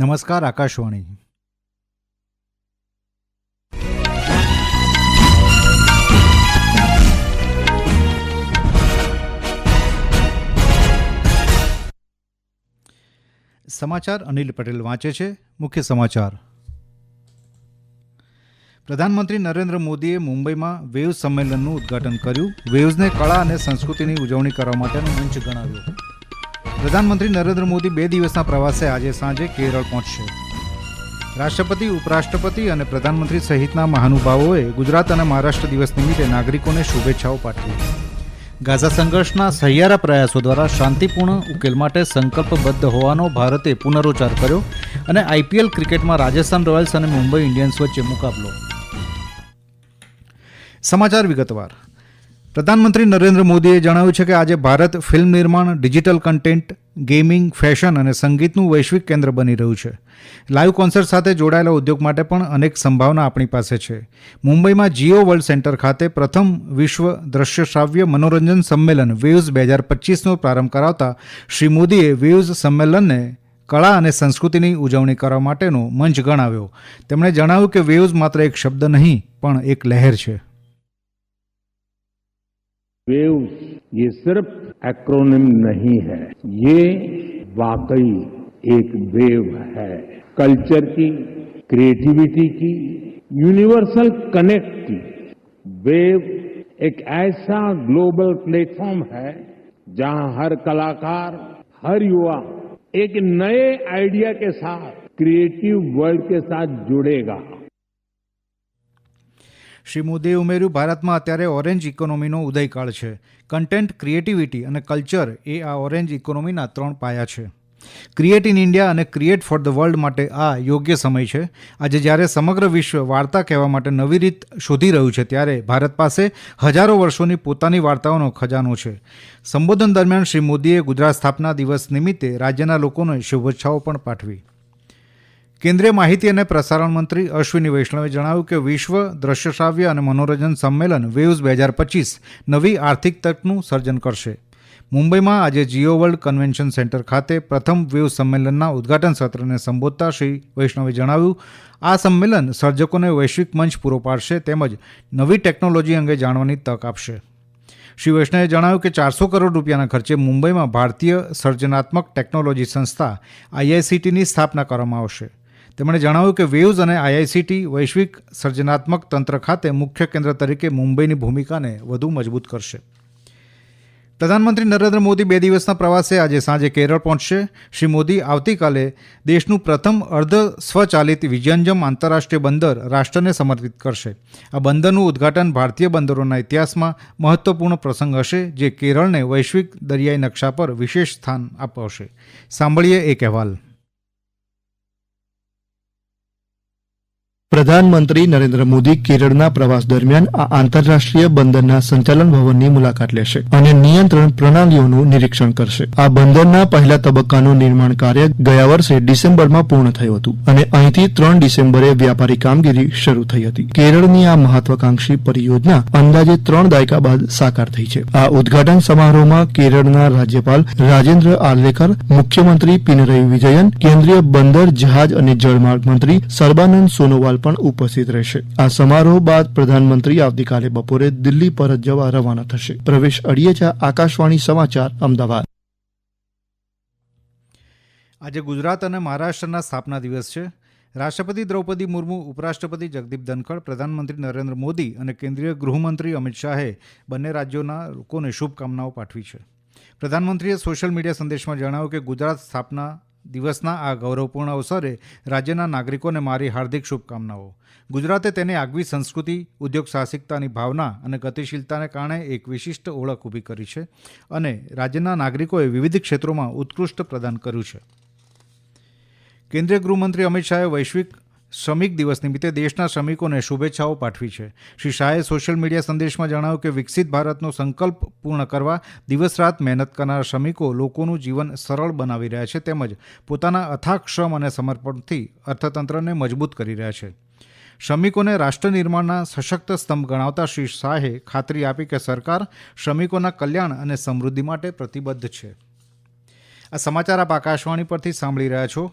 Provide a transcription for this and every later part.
નમસ્કાર, આકાશવાણી. સમાચાર અનિલ પટેલ વાંચે છે. મુખ્ય સમાચાર. પ્રધાનમંત્રી નરેન્દ્ર મોદીએ મુંબઈમાં વેવ સંમેલનનું ઉદ્ઘાટન કર્યું. વેવ્સને કળા અને સંસ્કૃતિની ઉજવણી કરવા માટેનો મંચ ગણાવ્યો. પ્રધાનમંત્રી નરેન્દ્ર મોદી બે દિવસના પ્રવાસે આજે સાંજે કેરળ પહોંચશે. રાષ્ટ્રપતિ, ઉપરાષ્ટ્રપતિ અને પ્રધાનમંત્રી સહિતના મહાનુભાવોએ ગુજરાત અને મહારાષ્ટ્ર દિવસ નિમિત્તે નાગરિકોને શુભેચ્છાઓ પાઠવી. ગાઝા સંઘર્ષના સહિયારા પ્રયાસો દ્વારા શાંતિપૂર્ણ ઉકેલ માટે સંકલ્પબદ્ધ હોવાનો ભારતે પુનરોચ્ચાર કર્યો અને આઈપીએલ ક્રિકેટમાં રાજસ્થાન રોયલ્સ અને મુંબઈ ઇન્ડિયન્સ વચ્ચે મુકાબલો. સમાચાર વિગતવાર. પ્રધાનમંત્રી નરેન્દ્ર મોદીએ જણાવ્યું છે કે આજે ભારત ફિલ્મ નિર્માણ, ડિજિટલ કન્ટેન્ટ, ગેમિંગ, ફેશન અને સંગીતનું વૈશ્વિક કેન્દ્ર બની રહ્યું છે. લાઈવ કોન્સર્ટ સાથે જોડાયેલા ઉદ્યોગ માટે પણ અનેક સંભાવના આપણી પાસે છે. મુંબઈમાં જીઓ વર્લ્ડ સેન્ટર ખાતે પ્રથમ વિશ્વ દ્રશ્ય શ્રાવ્ય મનોરંજન સંમેલન વેવ્સ બે હજાર પચીસનો પ્રારંભ કરાવતા શ્રી મોદીએ વેવ્સ સંમેલનને કળા અને સંસ્કૃતિની ઉજવણી કરવા માટેનો મંચ ગણાવ્યો. તેમણે જણાવ્યું કે વેવ્સ માત્ર એક શબ્દ નહીં, પણ એક લહેર છે. वेव्स ये सिर्फ़ एक्रोनिम नहीं है। ये वाकई एक वेव है। कल्चर की, क्रिएटिविटी की, यूनिवर्सल कनेक्ट की। वेव एक ऐसा ग्लोबल प्लेटफॉर्म है, जहाँ हर कलाकार, हर युवा एक नए आइडिया के साथ, क्रिएटिव वर्ल्ड के साथ जुड़ेगा। શ્રી મોદીએ ઉમેર્યું, ભારતમાં અત્યારે ઓરેન્જ ઇકોનોમીનો ઉદયકાળ છે. કન્ટેન્ટ ક્રિએટિવિટી અને કલ્ચર એ આ ઓરેન્જ ઇકોનોમીના ત્રણ પાયા છે. ક્રિએટ ઇન ઇન્ડિયા અને ક્રિએટ ફોર ધ વર્લ્ડ માટે આ યોગ્ય સમય છે. આજે જ્યારે સમગ્ર વિશ્વ વાર્તા કહેવા માટે નવી રીત શોધી રહ્યું છે, ત્યારે ભારત પાસે હજારો વર્ષોની પોતાની વાર્તાઓનો ખજાનો છે. સંબોધન દરમિયાન શ્રી મોદીએ ગુજરાત સ્થાપના દિવસ નિમિત્તે રાજ્યના લોકોને શુભેચ્છાઓ પણ પાઠવી. કેન્દ્રીય માહિતી અને પ્રસારણ મંત્રી અશ્વિની વૈષ્ણવે જણાવ્યું કે વિશ્વ દ્રશ્યશ્રાવ્ય અને મનોરંજન સંમેલન વેવ્સ બે હજાર પચીસ નવી આર્થિક તકનું સર્જન કરશે. મુંબઈમાં આજે જીઓ વર્લ્ડ કન્વેન્શન સેન્ટર ખાતે પ્રથમ વેવ સંમેલનના ઉદ્ઘાટન સત્રને સંબોધતા શ્રી વૈષ્ણવે જણાવ્યું, આ સંમેલન સર્જકોને વૈશ્વિક મંચ પૂરો પાડશે તેમજ નવી ટેકનોલોજી અંગે જાણવાની તક આપશે. શ્રી વૈષ્ણવે જણાવ્યું કે ચારસો કરોડ રૂપિયાના ખર્ચે મુંબઈમાં ભારતીય સર્જનાત્મક ટેકનોલોજી સંસ્થા આઈઆઈસીટીની સ્થાપના કરવામાં આવશે. તેમણે જણાવ્યું કે વેવ્સ અને આઈઆઈસીટી વૈશ્વિક સર્જનાત્મક તંત્ર ખાતે મુખ્ય કેન્દ્ર તરીકે મુંબઈની ભૂમિકાને વધુ મજબૂત કરશે. પ્રધાનમંત્રી નરેન્દ્ર મોદી બે દિવસના પ્રવાસે આજે સાંજે કેરળ પહોંચશે. શ્રી મોદી આવતીકાલે દેશનું પ્રથમ અર્ધ સ્વચાલિત વિજયંજમ આંતરરાષ્ટ્રીય બંદર રાષ્ટ્રને સમર્પિત કરશે. આ બંદરનું ઉદ્ઘાટન ભારતીય બંદરોના ઇતિહાસમાં મહત્વપૂર્ણ પ્રસંગ હશે, જે કેરળને વૈશ્વિક દરિયાઈ નકશા પર વિશેષ સ્થાન અપાવશે સાંભળીએ એક અહેવાલ. પ્રધાનમંત્રી નરેન્દ્ર મોદી કેરળના પ્રવાસ દરમિયાન આ આંતરરાષ્ટ્રીય બંદરના સંચાલન ભવનની મુલાકાત લેશે અને નિયંત્રણ પ્રણાલીઓનું નિરીક્ષણ કરશે. આ બંદરના પહેલા તબક્કાનું નિર્માણ કાર્ય ગયા વર્ષે ડિસેમ્બરમાં પૂર્ણ થયું હતું અને અહીંથી ત્રણ ડિસેમ્બરે વ્યાપારી કામગીરી શરૂ થઈ હતી. કેરળની આ મહત્વાકાંક્ષી પરિયોજના અંદાજે ત્રણ દાયકા બાદ સાકાર થઈ છે. આ ઉદઘાટન સમારોહમાં કેરળના રાજ્યપાલ રાજેન્દ્ર આર્લેકર, મુખ્યમંત્રી પિનરઈ વિજયન, કેન્દ્રીય બંદર જહાજ અને જળમાર્ગ મંત્રી સર્બાનંદ સોનોવાલ પણ ઉપસ્થિત રહેશે. આ સમારોહ બાદ પ્રધાનમંત્રી આવતીકાલે બપોરે દિલ્હી પરત જવા રવાના થશે. પ્રવેશ અડિયેચા આકાશવાણી સમાચાર, અમદાવાદ. આજે ગુજરાત અને મહારાષ્ટ્રના સ્થાપના દિવસ છે. રાષ્ટ્રપતિ દ્રૌપદી મુર્મુ, ઉપરાષ્ટ્રપતિ જગદીપ ધનખડ, પ્રધાનમંત્રી નરેન્દ્ર મોદી અને કેન્દ્રીય ગૃહમંત્રી અમિત શાહે બંને રાજ્યોના લોકોને શુભકામનાઓ પાઠવી છે. પ્રધાનમંત્રીએ સોશિયલ મીડિયા સંદેશમાં જણાવ્યું કે ગુજરાત સ્થાપના દિવસના આ ગૌરવપૂર્ણ અવસરે રાજ્યના નાગરિકોને મારી હાર્દિક શુભકામનાઓ. ગુજરાતે તેની આગવી સંસ્કૃતિ, ઉદ્યોગ સાહસિકતાની ભાવના અને ગતિશીલતાને કારણે એક વિશિષ્ટ ઓળખ ઊભી કરી છે અને રાજ્યના નાગરિકોએ વિવિધ ક્ષેત્રોમાં ઉત્કૃષ્ટ પ્રદાન કર્યું છે. કેન્દ્રીય ગૃહમંત્રી અમિત શાહે વૈશ્વિક શ્રમિક દિવસ નિમિત્તે દેશના શ્રમિકોને શુભેચ્છાઓ પાઠવી છે. શ્રી શાહે સોશિયલ મીડિયા સંદેશમાં જણાવ્યું કે વિકસિત ભારતનો સંકલ્પ પૂર્ણ કરવા, દિવસ રાત મહેનત કરનાર શ્રમિકો લોકોનું જીવન સરળ બનાવી રહ્યા છે તેમજ પોતાના અથાક શ્રમ અને સમર્પણથી અર્થતંત્રને મજબૂત કરી રહ્યા છે. શ્રમિકોને રાષ્ટ્ર નિર્માણના સશક્ત સ્તંભ ગણાવતા શ્રી શાહે ખાતરી આપી કે સરકાર શ્રમિકોના કલ્યાણ અને સમૃદ્ધિ માટે પ્રતિબદ્ધ છે. આ સમાચાર આપ આકાશવાણી પરથી સાંભળી રહ્યા છો.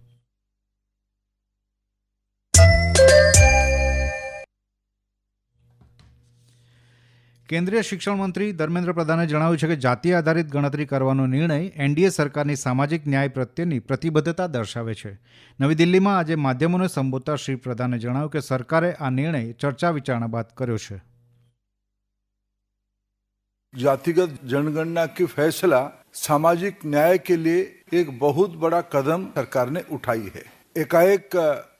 કેન્દ્રીય શિક્ષણ મંત્રી ધર્મેન્દ્ર પ્રધાને જણાવ્યું છે કે જાતિ આધારિત ગણતરી કરવાનો નિર્ણય એનડીએ સરકારની સામાજિક ન્યાય પ્રત્યેની પ્રતિબદ્ધતા દર્શાવે છે નવી દિલ્હીમાં આજે માધ્યમોને સંબોધતા શ્રી પ્રધાને જણાવ્યું કે સરકારે આ નિર્ણય ચર્ચા વિચારણા બાદ કર્યો છે जातिगत जनगणना की फैसला सामाजिक न्याय के लिए एक बहुत बड़ा कदम सरकार ने उठाई है एकाएक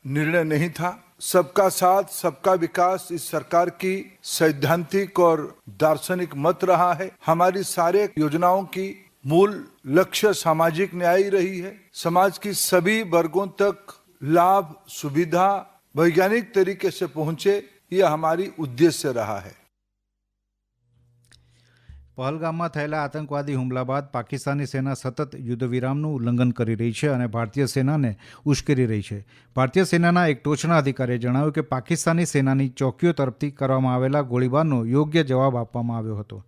निर्णय नहीं था सबका साथ, सबका विकास इस सरकार की सैद्धांतिक और दार्शनिक मत रहा है। हमारी सारे योजनाओं की मूल लक्ष्य सामाजिक न्याय रही है। समाज की सभी वर्गों तक लाभ, सुविधा वैज्ञानिक तरीके से पहुँचे, यह हमारी उद्देश्य रहा है। પહલગામમાં થયેલા આતંકવાદી હુમલા બાદ પાકિસ્તાની સેના સતત યુદ્ધવિરામનું ઉલ્લંઘન કરી રહી છે અને ભારતીય સેનાને ઉશ્કેરી રહી છે. ભારતીય સેનાના એક ટોચના અધિકારીએ જણાવ્યું કે પાકિસ્તાની સેનાની ચોકીઓ તરફથી કરવામાં આવેલા ગોળીબારનો યોગ્ય જવાબ આપવામાં આવ્યો હતો.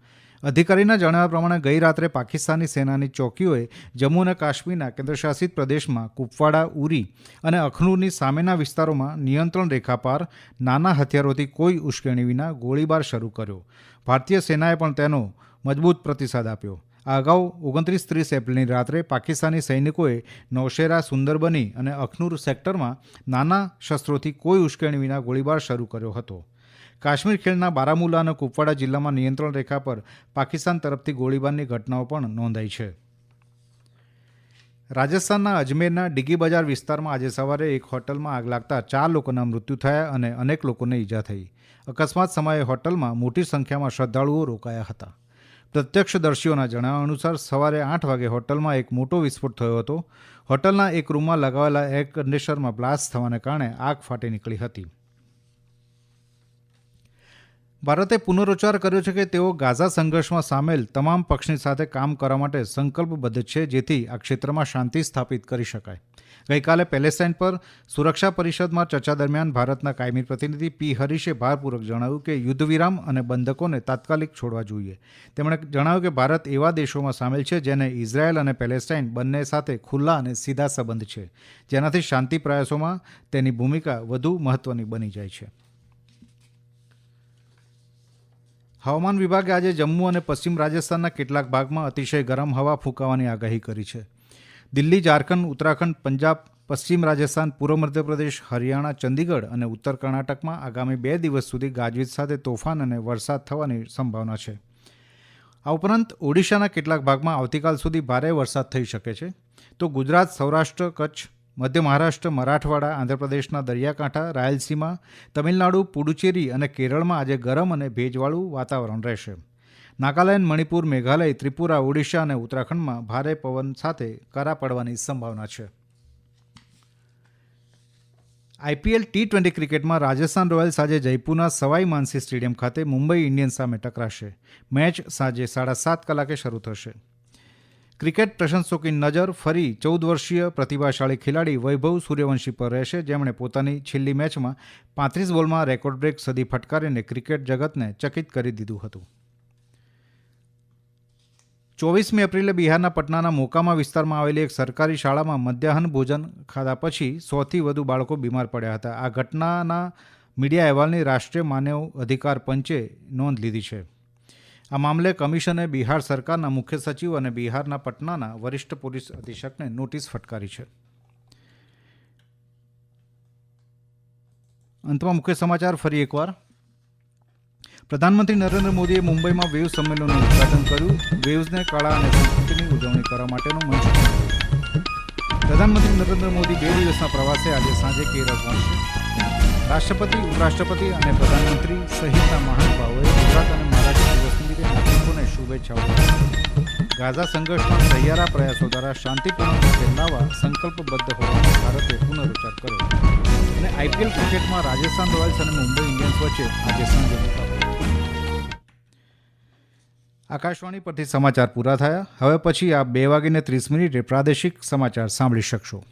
અધિકારીના જણાવ્યા પ્રમાણે ગઈ રાત્રે પાકિસ્તાની સેનાની ચોકીઓએ જમ્મુ અને કાશ્મીરના કેન્દ્રશાસિત પ્રદેશમાં કુપવાડા, ઉરી અને અખનૂરની સામેના વિસ્તારોમાં નિયંત્રણ રેખા પાર નાના હથિયારોથી કોઈ ઉશ્કેરણી વિના ગોળીબાર શરૂ કર્યો. ભારતીય સેનાએ પણ તેનો મજબૂત પ્રતિસાદ આપ્યો. આ અગાઉ ઓગણત્રીસ ત્રીસ એપ્રિલની રાત્રે પાકિસ્તાની સૈનિકોએ નૌશેરા, સુંદરબની અને અખનૂર સેક્ટરમાં નાના શસ્ત્રોથી કોઈ ઉશ્કેરણી વિના ગોળીબાર શરૂ કર્યો હતો. કાશ્મીર ખીણના બારામુલા અને કુપવાડા જિલ્લામાં નિયંત્રણ રેખા પર પાકિસ્તાન તરફથી ગોળીબારની ઘટનાઓ પણ નોંધાઈ છે. રાજસ્થાનના અજમેરના ડિગી બજાર વિસ્તારમાં આજે સવારે એક હોટલમાં આગ લાગતા ચાર લોકોના મૃત્યુ થયા અને અનેક લોકોને ઈજા થઈ. અકસ્માત સમયે હોટલમાં મોટી સંખ્યામાં શ્રદ્ધાળુઓ રોકાયા હતા. પ્રત્યક્ષદર્શીઓના જણાવ્યા અનુસાર સવારે આઠ વાગે હોટલમાં એક મોટો વિસ્ફોટ થયો હતો. હોટલના એક રૂમમાં લગાવેલા એર કન્ડિશનરમાં બ્લાસ્ટ થવાને કારણે આગ ફાટી નીકળી હતી. ભારતે પુનરોચ્ચાર કર્યો છે કે તેઓ ગાઝા સંઘર્ષમાં સામેલ તમામ પક્ષની સાથે કામ કરવા માટે સંકલ્પબદ્ધ છે, જેથી આ ક્ષેત્રમાં શાંતિ સ્થાપિત કરી શકાય. ગઈકાલે પેલેસ્ટાઇન પર સુરક્ષા પરિષદમાં ચર્ચા દરમિયાન ભારતના કાયમી પ્રતિનિધિ પી હરીશે ભારપૂર્વક જણાવ્યું કે યુદ્ધ વિરામ અને બંધકોને તાત્કાલિક છોડવા જોઈએ. તેમણે જણાવ્યું કે ભારત એવા દેશોમાં સામેલ છે જેને ઇઝરાયલ અને પેલેસ્ટાઇન બંને સાથે ખુલ્લા અને સીધા સંબંધ છે. જેનાથી શાંતિ પ્રયાસોમાં તેની ભૂમિકા વધુ મહત્વની બની જાય છે. હવામાન વિભાગે આજે જમ્મુ અને પશ્ચિમ રાજસ્થાનના કેટલાક ભાગમાં અતિશય ગરમ હવા ફૂંકાવાની આગાહી કરી છે. દિલ્હી, ઝારખંડ, ઉત્તરાખંડ, પંજાબ, પશ્ચિમ રાજસ્થાન, પૂર્વ મધ્યપ્રદેશ, હરિયાણા, ચંદીગઢ અને ઉત્તર કર્ણાટકમાં આગામી બે દિવસ સુધી ગાજવીજ સાથે તોફાન અને વરસાદ થવાની સંભાવના છે. આ ઉપરાંત ઓડિશાના કેટલાક ભાગમાં આવતીકાલ સુધી ભારે વરસાદ થઈ શકે છે. તો ગુજરાત, સૌરાષ્ટ્ર, કચ્છ, મધ્ય મહારાષ્ટ્ર, મરાઠવાડા, આંધ્રપ્રદેશના દરિયાકાંઠા, રાયલસીમા, તમિલનાડુ, પુડુચેરી અને કેરળમાં આજે ગરમ અને ભેજવાળું વાતાવરણ રહેશે. નાગાલેન્ડ, મણિપુર, મેઘાલય, ત્રિપુરા, ઓડિશા અને ઉત્તરાખંડમાં ભારે પવન સાથે કરા પડવાની સંભાવના છે. આઈપીએલ ટી ટ્વેન્ટી ક્રિકેટમાં રાજસ્થાન રોયલ્સ આજે જયપુરના સવાઈ માનસી સ્ટેડિયમ ખાતે મુંબઈ ઇન્ડિયન્સ સામે ટકરાશે. મેચ સાંજે સાડા સાત કલાકે શરૂ થશે. ક્રિકેટ પ્રશંસકોની નજર ફરી ચૌદ વર્ષીય પ્રતિભાશાળી ખેલાડી વૈભવ સૂર્યવંશી પર રહેશે. જેમણે પોતાની છેલ્લી મેચમાં પાંત્રીસ બોલમાં રેકોર્ડ બ્રેક સદી ફટકારીને ક્રિકેટ જગતને ચકિત કરી દીધું હતું. ચોવીસમી એપ્રિલે બિહારના પટનાના મોકામા વિસ્તારમાં આવેલી એક સરકારી શાળામાં મધ્યાહન ભોજન ખાધા પછી સોથી વધુ બાળકો બીમાર પડ્યા હતા. આ ઘટનાના મીડિયા અહેવાલની રાષ્ટ્રીય માનવ અધિકાર પંચે નોંધ લીધી છે. આ મામલે કમિશને બિહાર સરકારના મુખ્ય સચિવ અને બિહારના પટનાના વરિષ્ઠ પોલીસ અધિક્ષકને નોટિસ ફટકારી છે. અંતમાં મુખ્ય સમાચાર ફરી એકવાર. પ્રધાનમંત્રી નરેન્દ્ર મોદીએ મુંબઈમાં વેવ સંમેલનનું ઉદઘાટન કર્યું. વેવ્સને કળા અને સંસ્કૃતિની ઉજવણી કરવા માટેનું મંચ પ્રધાનમંત્રી નરેન્દ્ર મોદી બે દિવસના પ્રવાસે આજે સાંજે કેરળ પહોંચશે રાષ્ટ્રપતિ, ઉપરાષ્ટ્રપતિ અને પ્રધાનમંત્રી સહિતના મહાનુભાવોએ ગુજરાત અને મહારાષ્ટ્ર દિવસ નિમિત્તે નાગરિકોને શુભેચ્છાઓ. ગાઝા સંઘર્ષમાં સહિયારા પ્રયાસો દ્વારા શાંતિપૂર્ણ રીતે લાવવા સંકલ્પબદ્ધ હોવાનો ભારતે પુનરુચ્ચાર કર્યો. અને આઈપીએલ ક્રિકેટમાં રાજસ્થાન રોયલ્સ અને મુંબઈ ઇન્ડિયન્સ વચ્ચે આજે સાંજે મુકાબલો. આકાશવાણી પરથી સમાચાર પૂરા થયા. હવે પછી આપ બે વાગીને ત્રીસ મિનિટે પ્રાદેશિક સમાચાર સાંભળી શકશો.